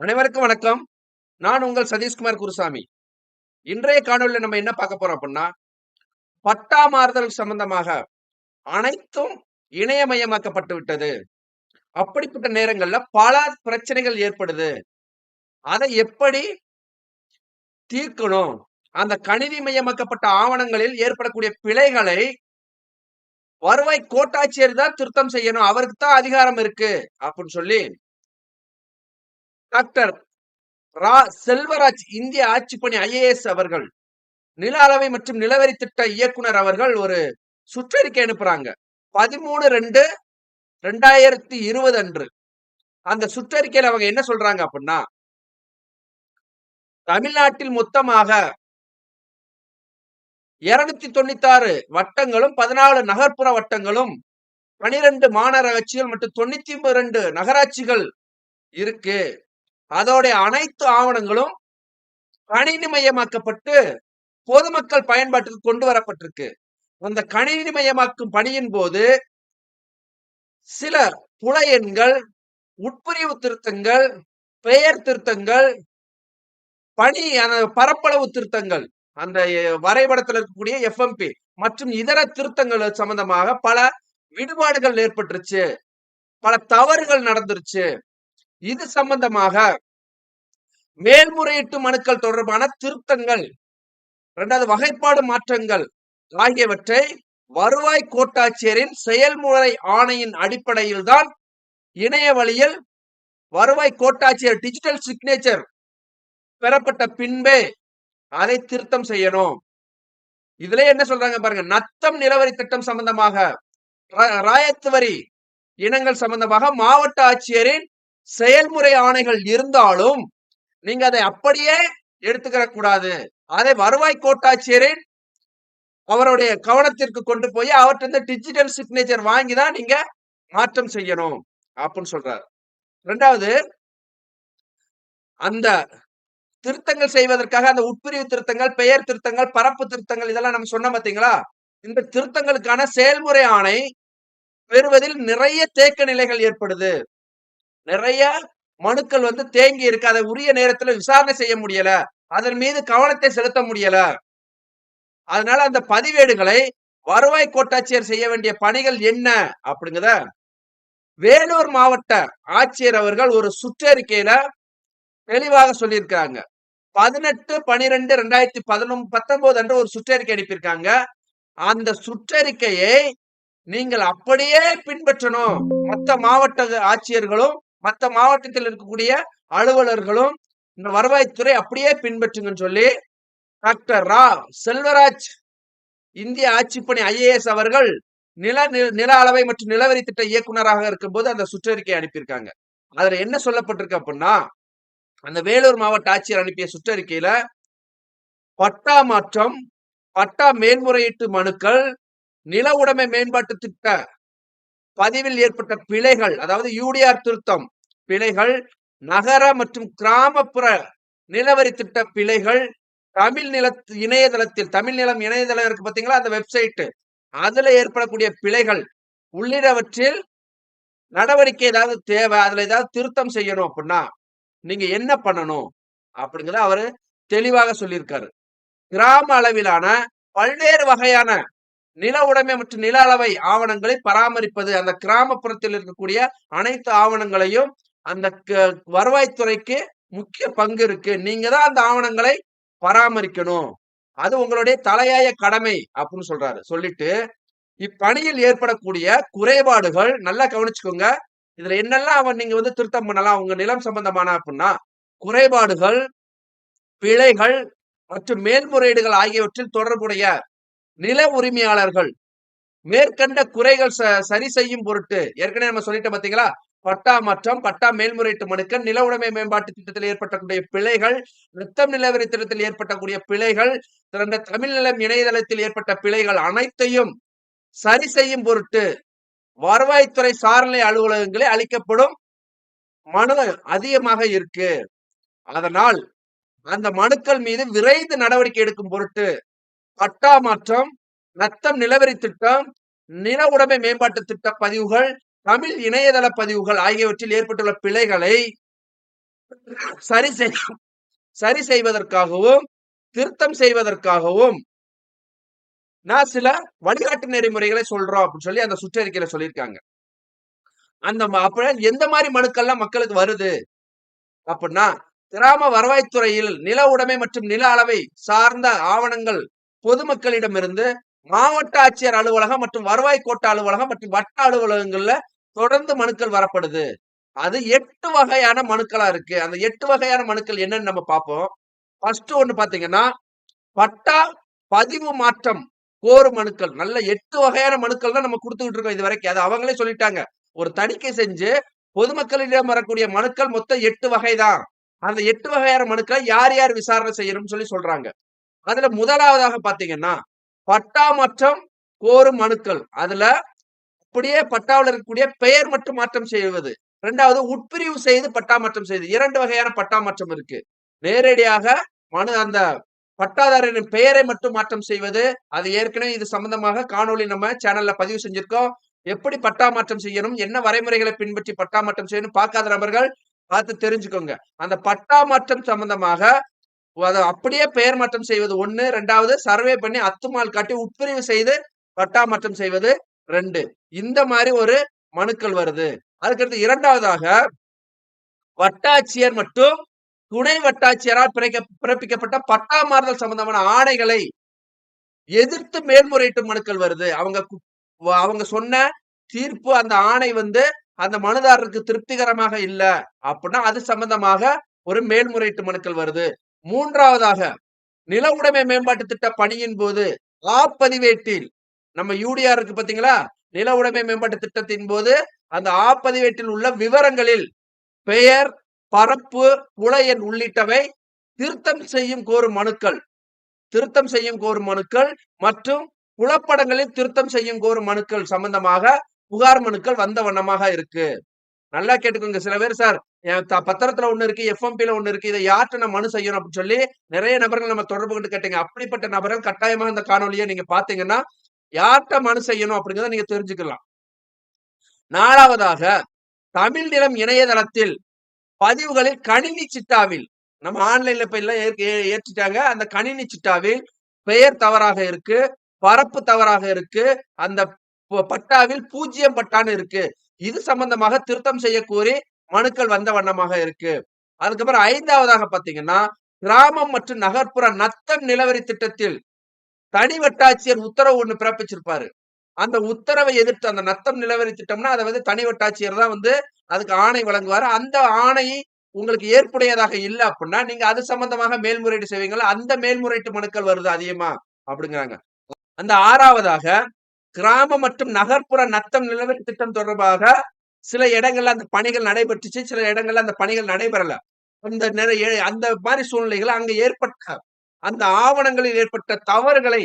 அனைவருக்கும் வணக்கம். நான் உங்கள் சதீஷ்குமார் குருசாமி. இன்றைய காணொளியில நம்ம என்ன பார்க்க போறோம் அப்படின்னா பட்டா மாறுதல் சம்பந்தமாக அனைத்தும் இணையமயமாக்கப்பட்டு விட்டது. அப்படிப்பட்ட நேரங்கள்ல பல பிரச்சனைகள் ஏற்படுது. அதை எப்படி தீர்க்கணும்? அந்த கணினி மயமாக்கப்பட்ட ஆவணங்களில் ஏற்படக்கூடிய பிழைகளை வருவாய் கோட்டாட்சியர் தான் திருத்தம் செய்யணும். அவருக்கு தான் அதிகாரம் இருக்கு. அப்படின்னு சொல்லி டாக்டர் ரா. செல்வராஜ் இந்திய ஆட்சிப்பணி ஐஏஎஸ் அவர்கள், நில அளவை மற்றும் நிலவரி திட்ட இயக்குனர் அவர்கள் ஒரு சுற்றறிக்கை அனுப்புறாங்க. 13/2/2020 அன்று. அந்த சுற்றறிக்கையில அவங்க என்ன சொல்றாங்க அப்படின்னா தமிழ்நாட்டில் மொத்தமாக 296 வட்டங்களும், 14 நகர்ப்புற வட்டங்களும், 12 மாநகராட்சிகள் மற்றும் 92 நகராட்சிகள் இருக்கு. அதோடைய அனைத்து ஆவணங்களும் கணினி மயமாக்கப்பட்டு பொதுமக்கள் பயன்பாட்டுக்கு கொண்டு வரப்பட்டிருக்கு. அந்த கணினி மயமாக்கும் பணியின் போது சில புல எண்கள், உட்பிரிவு திருத்தங்கள், பெயர் திருத்தங்கள், பணி அந்த பரப்பளவு திருத்தங்கள், அந்த வரைபடத்தில் வரைபடத்துல இருக்கக்கூடிய எஃப்எம்பி மற்றும் இதர திருத்தங்கள் சம்பந்தமாக பல விடுபாடுகள் ஏற்பட்டுருச்சு. பல தவறுகள் நடந்துருச்சு. இது சம்பந்தமாக மேல்முறையீட்டு மனுக்கள் தொடர்பான திருத்தங்கள், இரண்டாவது வகைப்பாடு மாற்றங்கள் ஆகியவற்றை வருவாய் கோட்டாட்சியரின் செயல்முறை ஆணையின் அடிப்படையில் தான் இணைய வழியில் வருவாய் கோட்டாட்சியர் டிஜிட்டல் சிக்னேச்சர் பெறப்பட்ட பின்பே அதை திருத்தம் செய்யணும். இதுலயே என்ன சொல்றாங்க பாருங்க. நத்தம் நிலவரி திட்டம் சம்பந்தமாக ராயத்து வரி இனங்கள் சம்பந்தமாக மாவட்ட ஆட்சியரின் செயல்முறை ஆணைகள் இருந்தாலும், நீங்க அதை அப்படியே எடுத்துக்கிற கூடாது. அதை வருவாய் கோட்டாட்சியரின் அவருடைய கவனத்திற்கு கொண்டு போய் அவர்ட்டருந்து டிஜிட்டல் சிக்னேச்சர் வாங்கி தான் நீங்க மாற்றம் செய்யணும். அப்படின்னு சொல்றாரு. ரெண்டாவது அந்த திருத்தங்கள் செய்வதற்காக அந்த உட்பிரிவு திருத்தங்கள், பெயர் திருத்தங்கள், பரப்பு திருத்தங்கள் இதெல்லாம் நம்ம சொன்னோம் பார்த்தீங்களா? இந்த திருத்தங்களுக்கான செயல்முறை ஆணை பெறுவதில் நிறைய தேக்க நிலைகள் ஏற்படுது. நிறைய மனுக்கள் வந்து தேங்கி இருக்கு. அதை உரிய நேரத்துல விசாரணை செய்ய முடியல. அதன் மீது கவனத்தை செலுத்த முடியல. அதனால அந்த பதிவேடுகளை வருவாய் கோட்டாட்சியர் செய்ய வேண்டிய பணிகள் என்ன? அப்படிங்கிறத வேலூர் மாவட்ட ஆட்சியர் அவர்கள் ஒரு சுற்றறிக்கையில தெளிவாக சொல்லியிருக்காங்க. 18/12/2019 அன்று ஒரு சுற்றறிக்கை அனுப்பியிருக்காங்க. அந்த சுற்றறிக்கையை நீங்கள் அப்படியே பின்பற்றணும். மத்த மாவட்ட ஆட்சியர்களும், மத்த மாவட்டத்தில் இருக்கக்கூடிய அலுவலர்களும் இந்த வருவாய்த்துறை அப்படியே பின்பற்றுங்கன்னு சொல்லி டாக்டர் ரா. செல்வராஜ் இந்திய ஆட்சிப்பணி ஐஏஎஸ் அவர்கள் நில நில அளவை மற்றும் நிலவரி திட்ட இயக்குனராக இருக்கும்போது அந்த சுற்றறிக்கை அனுப்பியிருக்காங்க. அதுல என்ன சொல்லப்பட்டிருக்கு அப்படின்னா அந்த வேலூர் மாவட்ட ஆட்சியர் அனுப்பிய சுற்றறிக்கையில பட்டா மாற்றம், பட்டா மேல்முறையீட்டு மனுக்கள், நில உடைமை மேம்பாட்டு திட்ட பதிவில் ஏற்பட்ட பிழைகள், அதாவது யூடிஆர் திருத்தம் பிழைகள், நகர மற்றும் கிராமப்புற நிலவரி திட்ட பிழைகள், தமிழ் நில இணையதளத்தில் தமிழ் நிலம் இணையதளம் இருக்கு பார்த்தீங்களா? அந்த வெப்சைட் அதுல ஏற்படக்கூடிய பிழைகள் உள்ளிட்டவற்றில் நடவடிக்கை ஏதாவது தேவை, அதுல ஏதாவது திருத்தம் செய்யணும் அப்படின்னா நீங்க என்ன பண்ணணும்? அப்படிங்கிறத அவரு தெளிவாக சொல்லியிருக்காரு. கிராம அளவிலான பல்வேறு வகையான நில உடைமை மற்றும் நில அளவை ஆவணங்களை பராமரிப்பது, அந்த கிராமப்புறத்தில் இருக்கக்கூடிய அனைத்து ஆவணங்களையும் அந்த க வருவாய்த்துறைக்கு முக்கிய பங்கு இருக்கு. நீங்க தான் அந்த ஆவணங்களை பராமரிக்கணும். அது உங்களுடைய தலையாய கடமை அப்படின்னு சொல்றாரு. சொல்லிட்டு இப்பணியில் ஏற்படக்கூடிய குறைபாடுகள் நல்லா கவனிச்சுக்கோங்க. இதுல என்னெல்லாம் அவன் நீங்க வந்து திருத்தம் பண்ணலாம் உங்க நிலம் சம்பந்தமான அப்படின்னா குறைபாடுகள், பிழைகள் மற்றும் மேல்முறையீடுகள் ஆகியவற்றில் தொடர்புடைய நில உரிமையாளர்கள் மேற்கண்ட குறைகள் ச சரி செய்யும் பொருட்டு ஏற்கனவே நம்ம சொல்லிட்டோம் பார்த்தீங்களா? பட்டா மாற்றம், பட்டா மேல்முறையீட்டு மனுக்கள், நில உடைமை மேம்பாட்டு திட்டத்தில் ஏற்பட்டக்கூடிய பிழைகள், ரத்தம் நிலவரி திட்டத்தில் ஏற்பட்டக்கூடிய பிழைகள், சிறந்த தமிழ் நிலம் இணையதளத்தில் ஏற்பட்ட பிழைகள் அனைத்தையும் சரி செய்யும் பொருட்டு வருவாய்த்துறை சார்நிலை அலுவலகங்களில் அளிக்கப்படும் மனு அதிகமாக இருக்கு. அதனால் அந்த மனுக்கள் மீது விரைந்து நடவடிக்கை எடுக்கும் பொருட்டு பட்டா மாற்றம், நத்தம் நிலவரி திட்டம், நில உடைமை மேம்பாட்டு திட்ட பதிவுகள், தமிழ் இணையதள பதிவுகள் ஆகியவற்றில் ஏற்பட்டுள்ள பிழைகளை சரி செய் சரி செய்வதற்காகவும் திருத்தம் செய்வதற்காகவும் நான் சில வழிகாட்டு நெறிமுறைகளை சொல்றோம் அப்படின்னு சொல்லி அந்த சுற்றறிக்கையில சொல்லியிருக்காங்க. அந்த ம- அப்ப எந்த மாதிரி மனுக்கள்லாம் மக்களுக்கு வருது? அப்படின்னா கிராம வருவாய்த்துறையில் நில உடைமை மற்றும் நில அளவை சார்ந்த ஆவணங்கள் பொதுமக்களிடமிருந்து மாவட்ட ஆட்சியர் அலுவலகம் மற்றும் வருவாய் கோட்ட அலுவலகம் மற்றும் வட்ட அலுவலகங்கள்ல தொடர்ந்து மனுக்கள் வரப்படுது. அது எட்டு வகையான மனுக்களா இருக்கு. அந்த எட்டு வகையான மனுக்கள் என்னன்னு நம்ம பார்ப்போம். ஃபர்ஸ்ட் ஒண்ணு பாத்தீங்கன்னா பட்டா பதிவு மாற்றம் கோரும் மனுக்கள். நல்ல எட்டு வகையான மனுக்கள் தான் நம்ம கொடுத்துக்கிட்டு இருக்கோம் இது வரைக்கும் அது அவங்களே சொல்லிட்டாங்க. ஒரு தணிக்கை செஞ்சு பொதுமக்களிடம் வரக்கூடிய மனுக்கள் மொத்தம் எட்டு வகைதான் அந்த எட்டு வகையான மனுக்களை யார் யார் விசாரணை செய்யணும்னு சொல்லி சொல்றாங்க. அதுல முதலாவதாக பாத்தீங்கன்னா பட்டா மாற்றம் கோரும் மனுக்கள். அதுல அப்படியே பட்டாவில் இருக்கக்கூடிய பெயர் மட்டும் மாற்றம் செய்வது. ரெண்டாவது உட்பிரிவு செய்து பட்டா மாற்றம் செய்து. இரண்டு வகையான பட்டா மாற்றம் இருக்கு. நேரடியாக மனு அந்த பட்டாதாரரின் பெயரை மட்டும் மாற்றம் செய்வது. அது ஏற்கனவே இது சம்பந்தமாக காணொளி நம்ம சேனல்ல பதிவு செஞ்சிருக்கோம். எப்படி பட்டா மாற்றம் செய்யணும்? என்ன வரைமுறைகளை பின்பற்றி பட்டா மாற்றம் செய்யணும்? பார்க்காத நபர்கள் பார்த்து தெரிஞ்சுக்கோங்க. அந்த பட்டா மாற்றம் சம்பந்தமாக அதை அப்படியே பெயர் மாற்றம் செய்வது ஒண்ணு. ரெண்டாவது சர்வே பண்ணி அத்துமால் காட்டி உட்பிரிவு செய்து பட்டா மாற்றம் செய்வது. ரெண்டு. இந்த மாதிரி ஒரு மனுக்கள் வருது. அதுக்கடுத்து இரண்டாவதாக வட்டாட்சியர் மற்றும் துணை வட்டாட்சியரால் பிறக்க- பிறப்பிக்கப்பட்ட பட்டா மாறுதல் சம்பந்தமான ஆணைகளை எதிர்த்து மேல்முறையீட்டு மனுக்கள் வருது. அவங்க அவங்க சொன்ன தீர்ப்பு அந்த ஆணை வந்து அந்த மனுதாரருக்கு திருப்திகரமாக இல்ல அப்படின்னா அது சம்பந்தமாக ஒரு மேல்முறையீட்டு மனுக்கள் வருது. மூன்றாவதாக நில உடைமை மேம்பாட்டு திட்ட பணியின் போது ஆப்பதிவேட்டில் நம்ம யூடிஆர் இருக்கு பாத்தீங்களா? நில உடைமை மேம்பாட்டு திட்டத்தின் போது அந்த ஆப்பதிவேட்டில் உள்ள விவரங்களில் பெயர் பரப்பு குல எண் உள்ளிட்டவை திருத்தம் செய்யும் கோரும் மனுக்கள். திருத்தம் செய்யும் கோரும் மனுக்கள் மற்றும் புலப்படங்களில் திருத்தம் செய்யும் கோரும் மனுக்கள் சம்பந்தமாக புகார் மனுக்கள் வந்த வண்ணமாக இருக்கு. நல்லா கேட்டுக்கோங்க சில பேர் சார். பத்திரத்துல ஒண்ணு இருக்கு எஃப்எம்பில ஒண்ணு இருக்கு இதை யார்கிட்ட நான் மனு செய்யணும் அப்படின்னு சொல்லி நிறைய நபர்கள் நம்ம தொடர்பு கொண்டு கேட்டீங்க. அப்படிப்பட்ட நபர்கள் கட்டாயமாக இந்த காணொலியை நீங்க பாத்தீங்கன்னா யார்கிட்ட மனு செய்யணும் அப்படிங்கிறத நீங்க தெரிஞ்சுக்கலாம். நாலாவதாக தமிழ் நிலம் இணையதளத்தில் பதிவுகளில் கணினி சிட்டாவில் நம்ம ஆன்லைன்ல இப்ப எல்லாம் ஏற்றிட்டாங்க. அந்த கணினி சிட்டாவில் பெயர் தவறாக இருக்கு பரப்பு தவறாக இருக்கு அந்த ப- பட்டாவில் பூஜ்ஜியம் பட்டான்னு இருக்கு. இது சம்பந்தமாக திருத்தம் செய்ய கோரி மனுக்கள் வந்த வண்ணமாக இருக்கு. அதுக்கப்புறம் ஐந்தாவதாக பாத்தீங்கன்னா கிராமம் மற்றும் நகர்ப்புற நத்தம் நிலவரி திட்டத்தில் தனி வட்டாட்சியர் உத்தரவு ஒண்ணு பிறப்பிச்சிருப்பாரு. அந்த உத்தரவை எதிர்த்து அந்த நத்தம் நிலவரி திட்டம்னா அதை வந்து தனி வட்டாட்சியர் தான் வந்து அதுக்கு ஆணை வழங்குவாரு. அந்த ஆணை உங்களுக்கு ஏற்புடையதாக இல்லை அப்படின்னா நீங்க அது சம்பந்தமாக மேல்முறையீடு செய்வீங்களா அந்த மேல்முறையீட்டு மனுக்கள் வருது அதிகமா அப்படிங்கிறாங்க. அந்த ஆறாவதாக கிராம மற்றும் நகர்ப்புற நத்தம் நிலவரி திட்டம் தொடர்பாக சில இடங்கள்ல அந்த பணிகள் நடைபெற்றுச்சு சில இடங்கள்ல அந்த பணிகள் நடைபெறல. அந்த நிறைய அந்த மாதிரி சூழ்நிலைகள் அங்க ஏற்பட்ட அந்த ஆவணங்களில் ஏற்பட்ட தவறுகளை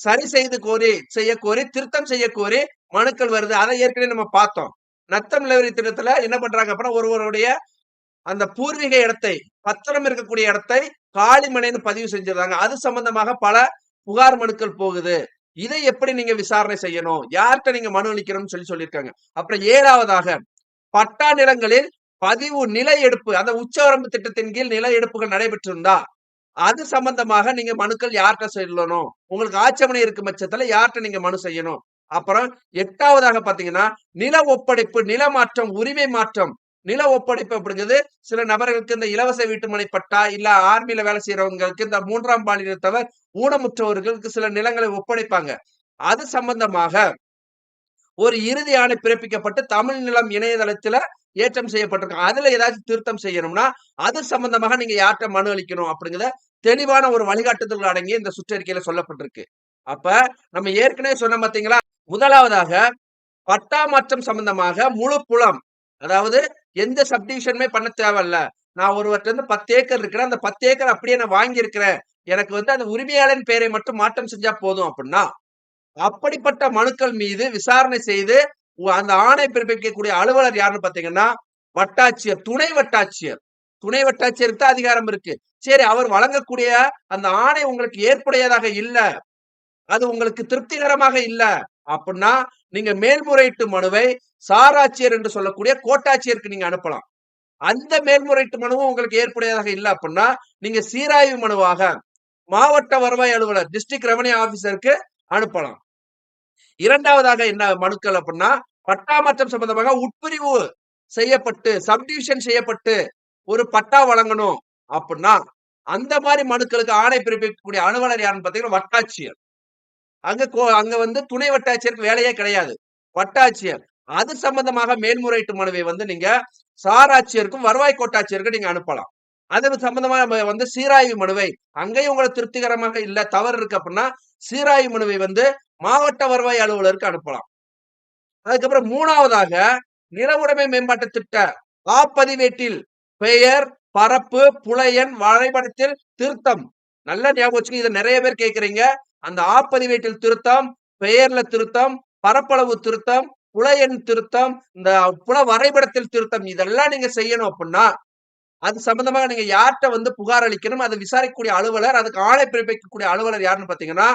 சரி செய்து கோரி செய்ய கோரி திருத்தம் செய்ய கோரி மனுக்கள் வருது. அதை ஏற்கனவே நம்ம பார்த்தோம். நத்தம் நிலவரி திட்டத்துல என்ன பண்றாங்க அப்படின்னா ஒருவருடைய அந்த பூர்வீக இடத்தை பத்திரம் இருக்கக்கூடிய இடத்தை காளிமனைன்னு பதிவு செஞ்சிருந்தாங்க. அது சம்பந்தமாக பல புகார் மனுக்கள் போகுது. இதை எப்படி நீங்க விசாரணை செய்யணும்? யார்கிட்ட நீங்க மனு அளிக்கணும்னு சொல்லி சொல்லியிருக்காங்க. அப்புறம் ஏழாவதாக பட்டா நிலங்களில் பதிவு நில எடுப்பு அந்த உச்சவரம்பு திட்டத்தின் கீழ் நில எடுப்புகள் நடைபெற்றிருந்தா அது சம்பந்தமாக நீங்க மனுக்கள் யார்கிட்ட சொல்லணும்? உங்களுக்கு ஆட்சேபனை இருக்கும் பட்சத்துல யார்கிட்ட நீங்க மனு செய்யணும்? அப்புறம் எட்டாவதாக பாத்தீங்கன்னா நில ஒப்படைப்பு நில மாற்றம் உரிமை மாற்றம். நில ஒப்படைப்பு அப்படிங்கிறது சில நபர்களுக்கு இந்த இலவச வீட்டுமனை பட்டா இல்ல ஆர்மியில வேலை செய்யறவங்களுக்கு இந்த மூன்றாம் பாலினத்தவர் ஊனமுற்றவர்களுக்கு சில நிலங்களை ஒப்படைப்பாங்க. அது சம்பந்தமாக ஒரு இறுதி ஆணை பிறப்பிக்கப்பட்டு தமிழ் நிலம் இணையதளத்துல ஏற்றம் செய்யப்பட்டிருக்கும் அதுல ஏதாச்சும் திருத்தம் செய்யணும்னா அது சம்பந்தமாக நீங்க யார்கிட்ட மனு அளிக்கணும் அப்படிங்கிறத தெளிவான ஒரு வழிகாட்டுதல்கள் அடங்கி இந்த சுற்றறிக்கையில சொல்லப்பட்டிருக்கு. அப்ப நம்ம ஏற்கனவே சொன்ன பார்த்தீங்களா முதலாவதாக பட்டா மாற்றம் சம்பந்தமாக முழு புலம் அதாவது எந்த சப்டிவிஷனுமே பண்ண தேவையில்ல. நான் ஒருவர்கிட்ட இருந்து பத்து ஏக்கர் இருக்கிறேன். அந்த பத்து ஏக்கர் அப்படியே நான் வாங்கியிருக்கிறேன். எனக்கு வந்து அந்த உரிமையாளன் பெயரை மட்டும் மாற்றம் செஞ்சா போதும் அப்படின்னா அப்படிப்பட்ட மனுக்கள் மீது விசாரணை செய்து அந்த ஆணை பிறப்பிக்கக்கூடிய அலுவலர் யாருன்னு பாத்தீங்கன்னா வட்டாட்சியர் துணை வட்டாட்சியர். துணை வட்டாட்சியருக்கு தான் அதிகாரம் இருக்கு. சரி அவர் வழங்கக்கூடிய அந்த ஆணை உங்களுக்கு ஏற்புடையதாக இல்ல. அது உங்களுக்கு திருப்திகரமாக இல்ல. அப்படின்னா நீங்க மேல்முறையீட்டு மனுவை சாராட்சியர் என்று சொல்லக்கூடிய கோட்டாட்சியருக்கு நீங்க அனுப்பலாம். அந்த மேல்முறையீட்டு மனுவும் உங்களுக்கு ஏற்புடையதாக இல்லை அப்படின்னா நீங்க சீராய்வு மனுவாக மாவட்ட வருவாய் அலுவலர் டிஸ்ட்ரிக்ட் ரெவன்யூ ஆபீசருக்கு அனுப்பலாம். இரண்டாவதாக என்ன மனுக்கள் அப்படின்னா பட்டா மாற்றம் சம்பந்தமாக உட்பிரிவு செய்யப்பட்டு சப்டிவிஷன் செய்யப்பட்டு ஒரு பட்டா வழங்கணும் அப்படின்னா அந்த மாதிரி மனுக்களுக்கு ஆணை பிறப்பிக்கக்கூடிய அலுவலர் யாருன்னு பார்த்தீங்கன்னா வட்டாட்சியர். அங்க கோ- அங்க வந்து துணை வட்டாட்சியருக்கு வேலையே கிடையாது. வட்டாட்சியர். அது சம்பந்தமாக மேல்முறையீட்டு மனுவை வந்து நீங்க சாராட்சியருக்கும் வருவாய் கோட்டாட்சியருக்கும் நீங்க அனுப்பலாம். அது சம்பந்தமா வந்து சீராய்வு மனுவை அங்கேயும் உங்களுக்கு திருப்திகரமாக இல்ல தவறு இருக்கு அப்படின்னா சீராய்வு மனுவை வந்து மாவட்ட வருவாய் அலுவலருக்கு அனுப்பலாம். அதுக்கப்புறம் மூணாவதாக நில உடைமை மேம்பாட்டு திட்ட காப்பதிவேட்டில் பெயர் பரப்பு புலையன் வரைபடத்தில் திருத்தம். நல்லா ஞாபகம் வச்சுக்கோங்க இதை நிறைய பேர் கேட்கறீங்க. அந்த ஆப்பதிவேட்டில் திருத்தம் பெயர்ல திருத்தம் பரப்பளவு திருத்தம் புலையன் திருத்தம் இந்த புல வரைபடத்தில் திருத்தம் இதெல்லாம் நீங்க செய்யணும் அப்படின்னா அது சம்பந்தமாக நீங்க யார்கிட்ட வந்து புகார் அளிக்கணும் அதை விசாரிக்கக்கூடிய அலுவலர் அதுக்கு ஆணை பிறப்பிக்கக்கூடிய அலுவலர் யாருன்னு பாத்தீங்கன்னா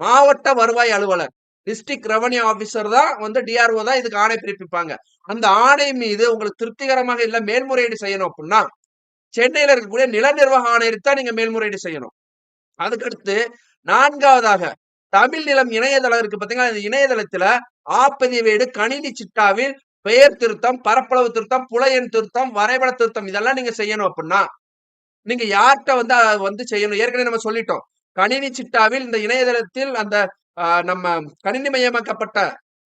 மாவட்ட வருவாய் அலுவலர். டிஸ்ட்ரிக்ட் ரெவன்யூ ஆஃபீஸர் தான் வந்து டிஆர்ஓ தான் இதுக்கு ஆணை பிறப்பிப்பாங்க. அந்த ஆணை மீது உங்களுக்கு திருப்திகரமாக இல்ல மேல்முறையீடு செய்யணும் அப்படின்னா சென்னையில இருக்கக்கூடிய நில நிர்வாக ஆணையருக்கு தான் நீங்க மேல்முறையீடு செய்யணும். அதுக்கடுத்து நான்காவதாக தமிழ் நிலம் இணையதளம் இருக்கு பாத்தீங்கன்னா இந்த இணையதளத்துல ஆப்பதிவேடு கணினி சிட்டாவில் பெயர் திருத்தம் பரப்பளவு திருத்தம் புலையன் திருத்தம் வரைபட திருத்தம் இதெல்லாம் நீங்க செய்யணும் அப்படின்னா நீங்க யார்கிட்ட வந்து வந்து செய்யணும்? ஏற்கனவே நம்ம சொல்லிட்டோம். கணினி சிட்டாவில் இந்த இணையதளத்தில் அந்த நம்ம கணினி மயமாக்கப்பட்ட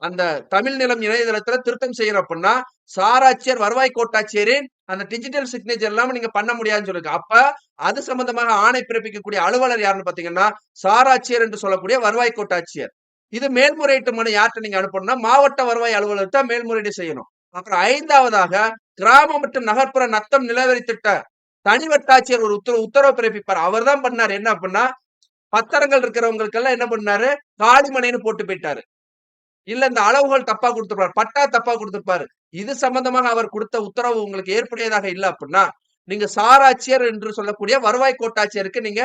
அந்த தமிழ் நிலம் இணையதளத்துல திருத்தம் செய்யறோம் அப்படின்னா சாராட்சியர் வருவாய் கோட்டாட்சியரின் அந்த டிஜிட்டல் சிக்னேச்சர் இல்லாம நீங்க பண்ண முடியாதுன்னு சொல்லிருக்கு. அப்ப அது சம்பந்தமாக ஆணை பிறப்பிக்கக்கூடிய அலுவலர் யாருன்னு பாத்தீங்கன்னா சாராட்சியர் என்று சொல்லக்கூடிய வருவாய் கோட்டாட்சியர். இது மேல்முறையீட்டு மனு யார்கிட்ட நீங்க அனுப்பணும்னா மாவட்ட வருவாய் அலுவலர் மேல்முறையீடு செய்யணும். அப்புறம் ஐந்தாவதாக கிராம மற்றும் நகர்ப்புற நத்தம் நிலவரி திட்ட தனி வட்டாட்சியர் ஒரு உத்தரவு உத்தரவு பிறப்பிப்பார். அவர் தான் பண்ணார். என்ன அப்படின்னா பத்திரங்கள் இருக்கிறவங்களுக்கெல்லாம் என்ன பண்ணாரு? காளிமனைன்னு போட்டு போயிட்டாரு. இல்ல இந்த அளவுகள் தப்பா கொடுத்துருப்பாரு. பட்டா தப்பா கொடுத்திருப்பாரு. இது சம்பந்தமாக அவர் கொடுத்த உத்தரவு உங்களுக்கு ஏற்புடையதாக இல்ல அப்படின்னா நீங்க சாராட்சியர் என்று சொல்லக்கூடிய வருவாய் கோட்டாட்சியருக்கு நீங்க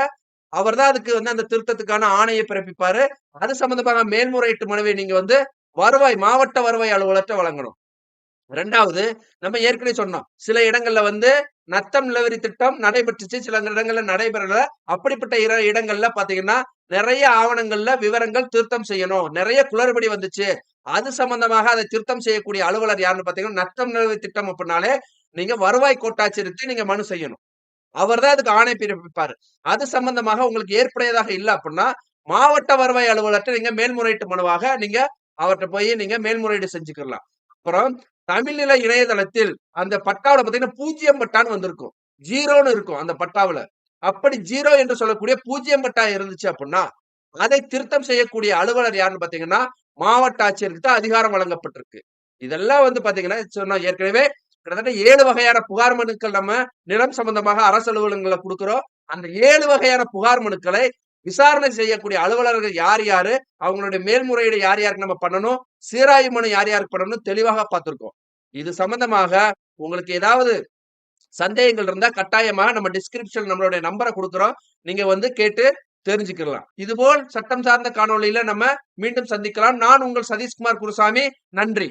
அவர் தான் அதுக்கு வந்து அந்த திருத்தத்துக்கான ஆணையை பிறப்பிப்பாரு. அது சம்பந்தமாக மேல்முறையீட்டு மனுவை நீங்க வந்து வருவாய் மாவட்ட வருவாய் அலுவலர்கிட்ட வழங்கணும். ரெண்டாவது நம்ம ஏற்கனவே சொன்னோம். சில இடங்கள்ல வந்து நத்தம் நிலவரி திட்டம் நடைபெற்றுச்சு. சில இடங்கள்ல நடைபெறல. அப்படிப்பட்ட இர இடங்கள்ல பாத்தீங்கன்னா நிறைய ஆவணங்கள்ல விவரங்கள் திருத்தம் செய்யணும். நிறைய குளறுபடி வந்துச்சு. அது சம்பந்தமாக அதை திருத்தம் செய்யக்கூடிய அலுவலர் யாருன்னு பாத்தீங்கன்னா நத்தம் நிலவரி திட்டம் அப்படின்னாலே நீங்க வருவாய் கோட்டாட்சியருக்கு நீங்க மனு செய்யணும். அவர் தான் அதுக்கு ஆணை பிறப்பிப்பாரு. அது சம்பந்தமாக உங்களுக்கு ஏற்புடையதாக இல்லை அப்படின்னா மாவட்ட வருவாய் அலுவலர்கிட்ட நீங்க மேல்முறையீட்டு மனுவாக நீங்க அவர்கிட்ட போய் நீங்க மேல்முறையீடு செஞ்சுக்கலாம் அப்புறம் தமிழ்நில இணையதளத்தில் அந்த பட்டாவில பாத்தீங்கன்னா பூஜ்ஜியம் பட்டான்னு வந்திருக்கும். ஜீரோன்னு இருக்கும் அந்த பட்டாவில. அப்படி ஜீரோ என்று சொல்லக்கூடிய பூஜ்ஜியம் பட்டா இருந்துச்சு அப்படின்னா அதை திருத்தம் செய்யக்கூடிய அலுவலர் யாருன்னு பாத்தீங்கன்னா மாவட்ட ஆட்சியருக்கு தான் அதிகாரம் வழங்கப்பட்டிருக்கு. இதெல்லாம் வந்து பாத்தீங்கன்னா சொன்னோம் ஏற்கனவே கிட்டத்தட்ட ஏழு வகையான புகார் மனுக்கள் நம்ம நிலம் சம்பந்தமாக அரசு அலுவலகங்களை கொடுக்கிறோம். அந்த ஏழு வகையான புகார் மனுக்களை விசாரணை செய்யக்கூடிய அலுவலர்கள் யார் யாரு? அவங்களுடைய மேல்முறையீடு யார் யாருக்கு நம்ம பண்ணணும்? சீராய்வு மனு யார் யாருக்கு பண்ணணும் தெளிவாக பார்த்திருக்கோம். இது சம்பந்தமாக உங்களுக்கு ஏதாவது சந்தேகங்கள் இருந்தா கட்டாயமாக நம்ம டிஸ்கிரிப்ஷன் நம்மளுடைய நம்பரை கொடுக்குறோம். நீங்க வந்து கேட்டு தெரிஞ்சுக்கலாம் இதுபோல் சட்டம் சார்ந்த காணொளியில நம்ம மீண்டும் சந்திக்கலாம். நான் உங்கள் சதீஷ்குமார் குருசாமி. நன்றி.